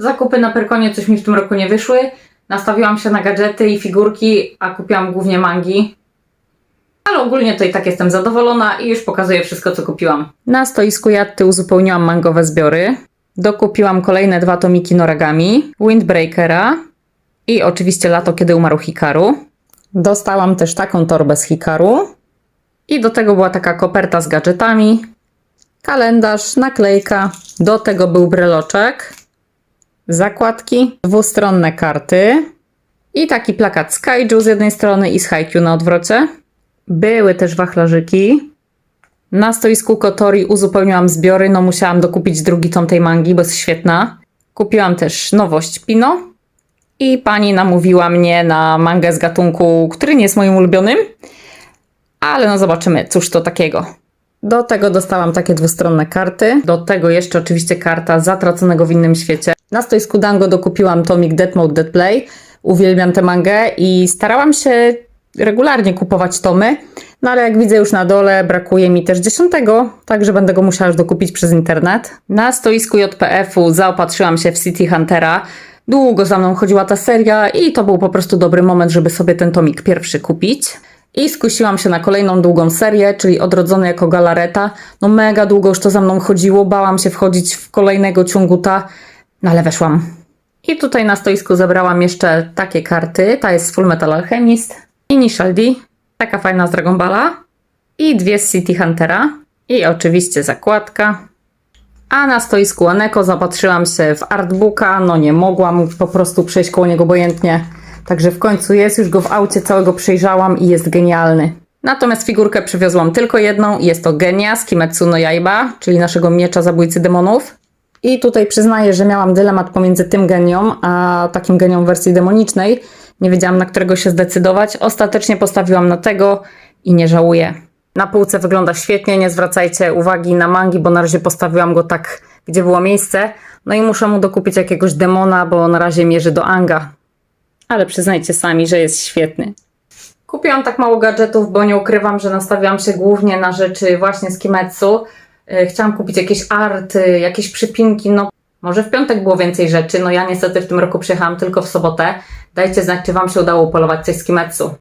Zakupy na Perkonie coś mi w tym roku nie wyszły. Nastawiłam się na gadżety i figurki, a kupiłam głównie mangi. Ale ogólnie to i tak jestem zadowolona i już pokazuję wszystko, co kupiłam. Na stoisku jatty uzupełniłam mangowe zbiory. Dokupiłam kolejne dwa tomiki Noragami, Windbreakera i oczywiście lato, kiedy umarł Hikaru. Dostałam też taką torbę z Hikaru. I do tego była taka koperta z gadżetami, kalendarz, naklejka, do tego był breloczek, zakładki, dwustronne karty i taki plakat z Kaiju z jednej strony i z Haikyuu na odwrocie. Były też wachlarzyki. Na stoisku Kotori uzupełniłam zbiory, no musiałam dokupić drugi tom tej mangi, bo jest świetna. Kupiłam też nowość Pino i pani namówiła mnie na mangę z gatunku, który nie jest moim ulubionym, ale no zobaczymy, cóż to takiego. Do tego dostałam takie dwustronne karty. Do tego jeszcze oczywiście karta Zatraconego w innym świecie. Na stoisku Dango dokupiłam tomik Dead Mode Dead Play. Uwielbiam tę mangę i starałam się regularnie kupować tomy. No ale jak widzę już na dole brakuje mi też dziesiątego, także będę go musiała już dokupić przez internet. Na stoisku JPF-u zaopatrzyłam się w City Huntera. Długo za mną chodziła ta seria i to był po prostu dobry moment, żeby sobie ten tomik pierwszy kupić. I skusiłam się na kolejną długą serię, czyli Odrodzony jako Galareta. No mega długo już to za mną chodziło, bałam się wchodzić w kolejnego ciąguta, no ale weszłam. I tutaj na stoisku zebrałam jeszcze takie karty. Ta jest z Full Metal Alchemist, Initial D, taka fajna z Dragon Balla i dwie z City Huntera i oczywiście zakładka. A na stoisku Aneko zapatrzyłam się w artbooka, no nie mogłam po prostu przejść koło niego obojętnie. Także w końcu jest, już go w aucie całego przejrzałam i jest genialny. Natomiast figurkę przywiozłam tylko jedną jest to Genia z Kimetsu no Yaiba, czyli naszego miecza zabójcy demonów. I tutaj przyznaję, że miałam dylemat pomiędzy tym genią, a takim genią wersji demonicznej. Nie wiedziałam, na którego się zdecydować. Ostatecznie postawiłam na tego i nie żałuję. Na półce wygląda świetnie, nie zwracajcie uwagi na mangi, bo na razie postawiłam go tak, gdzie było miejsce. No i muszę mu dokupić jakiegoś demona, bo na razie mierzy do Anga. Ale przyznajcie sami, że jest świetny. Kupiłam tak mało gadżetów, bo nie ukrywam, że nastawiałam się głównie na rzeczy właśnie z Kimetsu. Yy, Chciałam kupić jakieś arty, jakieś przypinki, no może w piątek było więcej rzeczy, no ja niestety w tym roku przyjechałam tylko w sobotę. Dajcie znać, czy Wam się udało upolować coś z Kimetsu.